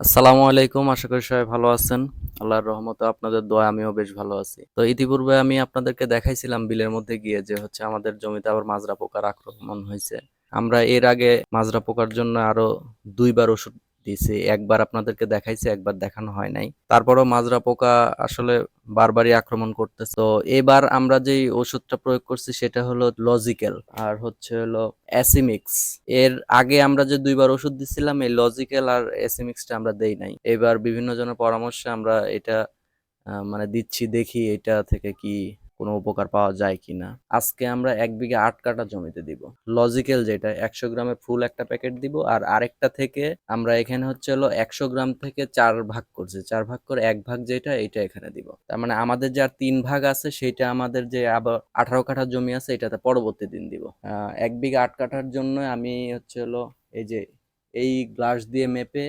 আসসালামু আলাইকুম, আশা করি সবাই ভালো আছেন। আল্লাহর রহমতে আপনাদের দোয়া আমিও বেশ ভালো আছি। তো ইতিপূর্বে আমি আপনাদেরকে দেখাইছিলাম বিলের মধ্যে গিয়ে যে হচ্ছে আমাদের জমিতে আবার মাজরা পোকার আক্রমণ হয়েছে। আমরা এর আগে মাজরা পোকার জন্য আরও দুইবার ওষুধ দিয়েছি একবার আপনাদেরকে দেখাইছি, একবার দেখানো হয় নাই। তারপরও মাজরা পোকা আসলে বারবারই আক্রমণ করতেছে। তো এবার আমরা যেই ওষুধটা প্রয়োগ করছি সেটা হলো লজিক্যাল আর হচ্ছে হলো অ্যাসিমিক্স। এর আগে আমরা যে দুইবার ওষুধ দিছিলাম, এই লজিক্যাল আর অ্যাসিমিক্সটা আমরা দেই নাই। এবার বিভিন্ন জনের পরামর্শে আমরা এটা মানে দিচ্ছি, দেখি এটা থেকে কি কোনো উপকার পাওয়া যায় কি না আজকে আমরা এক বিঘে আট কাটা জমিতে দিব। লজিক্যাল যেটা, একশো গ্রামের ফুল একটা প্যাকেট দিব আর আরেকটা থেকে আমরা এখানে হচ্ছে হলো একশো গ্রাম থেকে চার ভাগ করছি। চার ভাগ করে এক ভাগ যেটা এটা এখানে দিব। তার মানে আমাদের যে আর তিন ভাগ আছে সেটা আমাদের যে আবার আঠারো কাঠা জমি আছে, এটাতে পরবর্তী দিন দিব। এক বিঘা আট কাঠার জন্য আমি হচ্ছে হলো এই যে, এই গ্লাস দিয়ে মেপে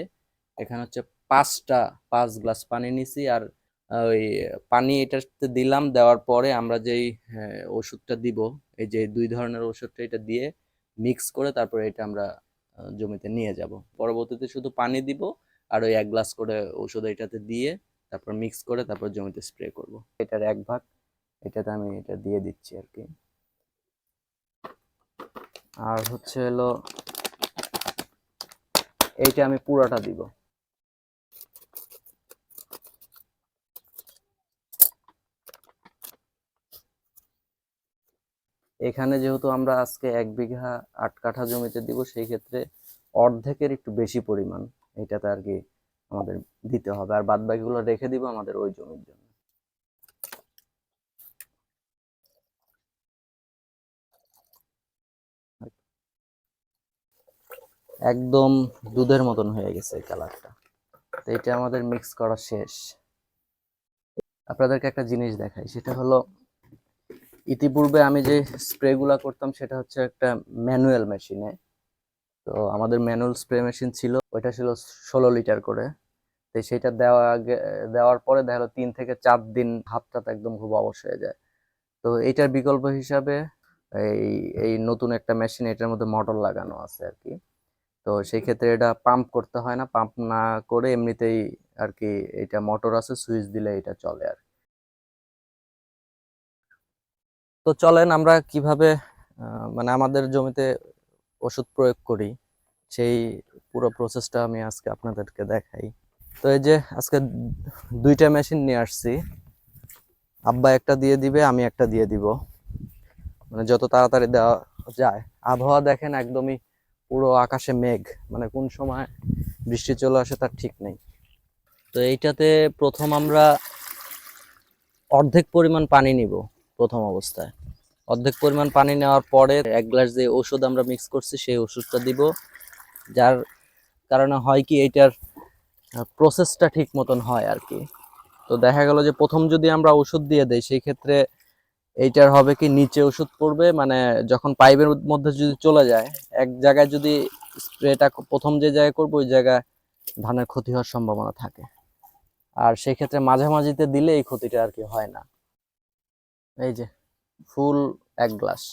এখানে হচ্ছে পাঁচটা, পাঁচ গ্লাস পানি নিছি আর ওই পানি এটাতে দিলাম দেওয়ার পরে আমরা যেই হ্যাঁ, ওষুধটা দিব এই যে দুই ধরনের ওষুধটা এটা দিয়ে মিক্স করে তারপরে এটা আমরা জমিতে নিয়ে যাব। পরবর্তীতে শুধু পানি দিব আর ওই এক গ্লাস করে ওষুধ এটাতে দিয়ে তারপর মিক্স করে তারপর জমিতে স্প্রে করব। এটার এক ভাগ এটাতে আমি এটা দিয়ে দিচ্ছি আর কি। আর হচ্ছে হলো এইটা আমি পুরাটা দিব। এখানে যেহেতু আমরা আজকে এক বিঘা আট কাঠা জমিতে দিব, সেই ক্ষেত্রে অর্ধেকের একটু বেশি পরিমাণ এটাতে আর কি আমাদের দিতে হবে। আর বাদ বাকিগুলো রেখে দিব আমাদের ওই জমির জন্য। একদম দুধের মতন হয়ে গেছে এই কালারটা। তো এটা আমাদের মিক্স করা শেষ। আপনাদেরকে একটা জিনিস দেখাই, সেটা হলো ইতিপূর্বে আমি যে স্প্রেগুলা করতাম সেটা হচ্ছে একটা ম্যানুয়াল মেশিনে। তো আমাদের ম্যানুয়াল স্প্রে মেশিন ছিল, ওইটা ছিল ষোলো লিটার করে। তো সেটা দেওয়া আগে- দেওয়ার পরে দেখা তিন থেকে চার দিন হাতটা একদম খুব অবশ হয়ে যায়। তো এটার বিকল্প হিসাবে এই এই নতুন একটা মেশিন এটার মধ্যে মোটর লাগানো আছে আর কি। তো সেই ক্ষেত্রে এটা পাম্প করতে হয় না, পাম্প না করে এমনিতেই আর কি এটা মোটর আছে, সুইচ দিলে এটা চলে আর কি। তো চলেন আমরা কীভাবে মানে আমাদের জমিতে ওষুধ প্রয়োগ করি, সেই পুরো প্রসেসটা আমি আজকে আপনাদেরকে দেখাই। তো এই যে আজকে দুইটা মেশিন নিয়ে আসছি। আব্বা একটা দিয়ে দিবে, আমি একটা দিয়ে দিব। মানে যত তাড়াতাড়ি দেওয়া যায়। আবহাওয়া দেখেন একদমই পুরো আকাশে মেঘ মানে কোন সময় বৃষ্টি চলে আসে তার ঠিক নেই। তো এইটাতে প্রথম আমরা অর্ধেক পরিমাণ পানি নিব। প্রথম অবস্থায়। অর্ধেক পরিমাণ পানি নেওয়ার পরে এক গ্লাস যে ওষুধ আমরা মিক্স করছি, সেই ওষুধটা দিব। যার কারণে হয় কি এইটার প্রসেসটা ঠিক মতন হয় আর কি। তো দেখা গেল যে প্রথম যদি আমরা ওষুধ দিয়ে দেই, সেই ক্ষেত্রে এইটার হবে কি, নিচে ওষুধ পড়বে। মানে যখন পাইপের মধ্যে যদি চলে যায়, এক জায়গায় যদি স্প্রেটা প্রথম যে জায়গায় করব, ওই জায়গায় ধানের ক্ষতি হওয়ার সম্ভাবনা থাকে। আর সেই ক্ষেত্রে মাঝামাঝিতে দিলে এই ক্ষতিটা আর কি হয় না। এই যে, ফুল এক গ্লাস।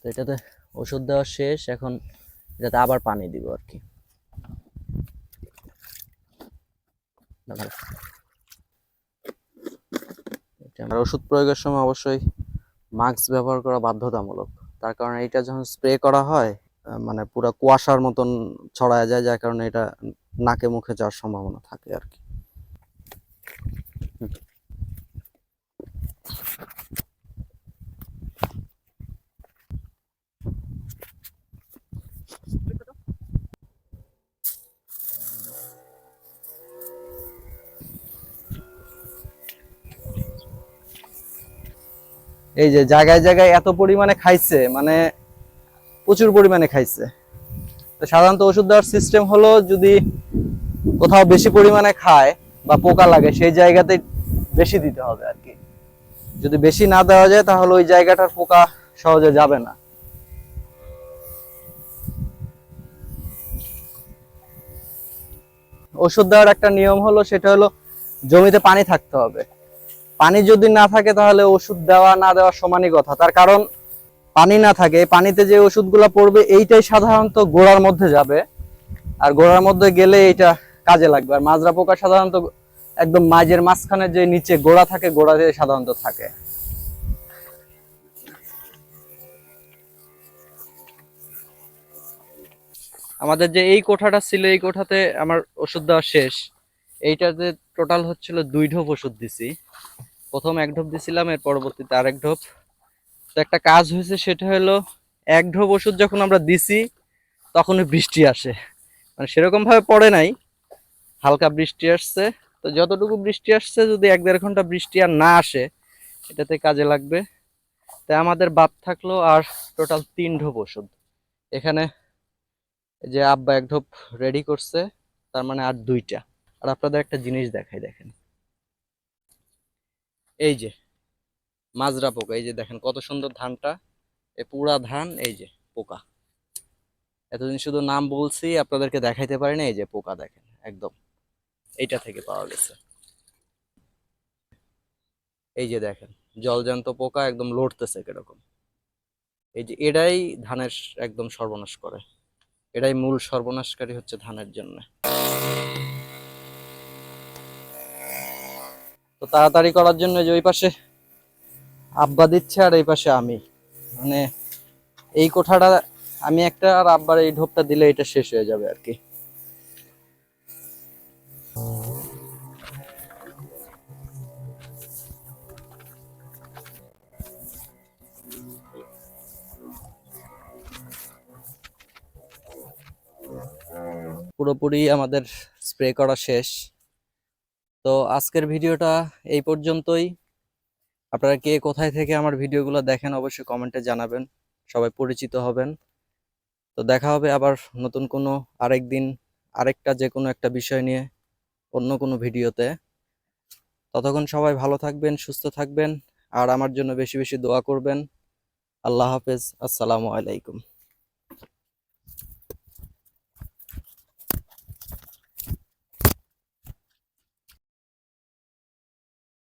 তো এটাতে ওষুধ দেওয়া শেষ, এখন এটাতে আবার পানি দিব আর কি। আর ওষুধ প্রয়োগের সময় অবশ্যই মাস্ক ব্যবহার করা বাধ্যতামূলক। তার কারণে এটা যখন স্প্রে করা হয় মানে পুরো কুয়াশার মতন ছড়ায় যায়, যার কারণে এটা নাকে মুখে যাওয়ার সম্ভাবনা থাকে আর কি। এই যে জায়গায় জায়গায় এত পরিমাণে খাইছে মানে প্রচুর পরিমাণে খাইছে। সাধারণত ওষুধ দেওয়ার সিস্টেম হলো যদি কোথাও বেশি পরিমাণে খায় বা পোকা লাগে, সেই জায়গাতে বেশি দিতে হবে আর কি। যদি বেশি না দেওয়া যায়, তাহলে ওই জায়গাটার পোকা সহজে যাবে না। ওষুধ দেওয়ার একটা নিয়ম হলো, সেটা হলো জমিতে পানি থাকতে হবে। পানি যদি না থাকে, তাহলে ওষুধ দেওয়া না দেওয়া সমানই কথা। তার কারণ, পানি না থাকে পানিতে যে ওষুধগুলো পড়বে, এইটাই সাধারণত গোড়ার মধ্যে যাবে। আর গোড়ার মধ্যে গেলে এটা কাজে লাগবে। আর মাজরা পোকা সাধারণত একদম মাঝের মাঝখানে যে নিচে গোড়া থাকে, গোড়া দিয়ে সাধারণত থাকে। আমাদের যে এই কোঠাটা ছিল, এই কোঠাতে আমার ওষুধ দেওয়া শেষ। এইটাতে টোটাল হচ্ছিল দুই ঢোপ ওষুধ দিছি। প্রথম এক ঢোপ দিছিলাম, এর পরবর্তীতে আরেক ঢোপ। তো একটা কাজ হয়েছে, সেটা হলো এক ঢোপ ওষুধ যখন আমরা দিছি, তখনই বৃষ্টি আসে। মানে সেরকম ভাবে পড়ে নাই, হালকা বৃষ্টি আসছে। তো যতটুকু বৃষ্টি আসছে, যদি এক দেড় ঘণ্টা বৃষ্টি আর না আসে, এটাতে কাজে লাগবে। তাই আমাদের বাদ থাকল আর টোটাল তিন ঢোপ ওষুধ। এখানে যে আব্বা এক ঢোপ রেডি করছে, তার মানে আর দুইটা। আর আপনাদের একটা জিনিস দেখাই, দেখেন। এই যে মাজরা পোকা, এই যে দেখেন কত সুন্দর ধানটা। এ পুরা ধান, এই যে পোকা। এতদিন শুধু নাম বলছি, আপনাদেরকে দেখাইতে পারি না এই যে পোকা দেখেন, একদম। এইটা থেকে পাওয়া গেছে। এই যে দেখেন জলজান্ত পোকা একদম লড়তেছে কীরকম। এই যে এটাই ধানের একদম সর্বনাশ করে। এটাই মূল সর্বনাশকারী হচ্ছে ধানের জন্য। তো তাড়াতাড়ি করার জন্য যে ওই পাশে আব্বা দিচ্ছে আর এই পাশে আমি। মানে এই কোঠাটা, আমি একটা আর আব্বার এই ঢোপটা দিলে এটা শেষ হয়ে যাবে আর কি। পুরোপুরি আমাদের স্প্রে করা শেষ। তো আজকের ভিডিওটা এই পর্যন্তই। আপনারা কে কোথায় থেকে আমার ভিডিওগুলো দেখেন অবশ্যই কমেন্টে জানাবেন। সবাই পরিচিত হবেন। তো দেখা হবে আবার নতুন কোনো আরেক দিন, আরেকটা যে কোনো একটা বিষয় নিয়ে অন্য কোনো ভিডিওতে। ততক্ষণ সবাই ভালো থাকবেন, সুস্থ থাকবেন, আর আমার জন্য বেশি বেশি দোয়া করবেন। আল্লাহ হাফেজ। আসসালামু আলাইকুম।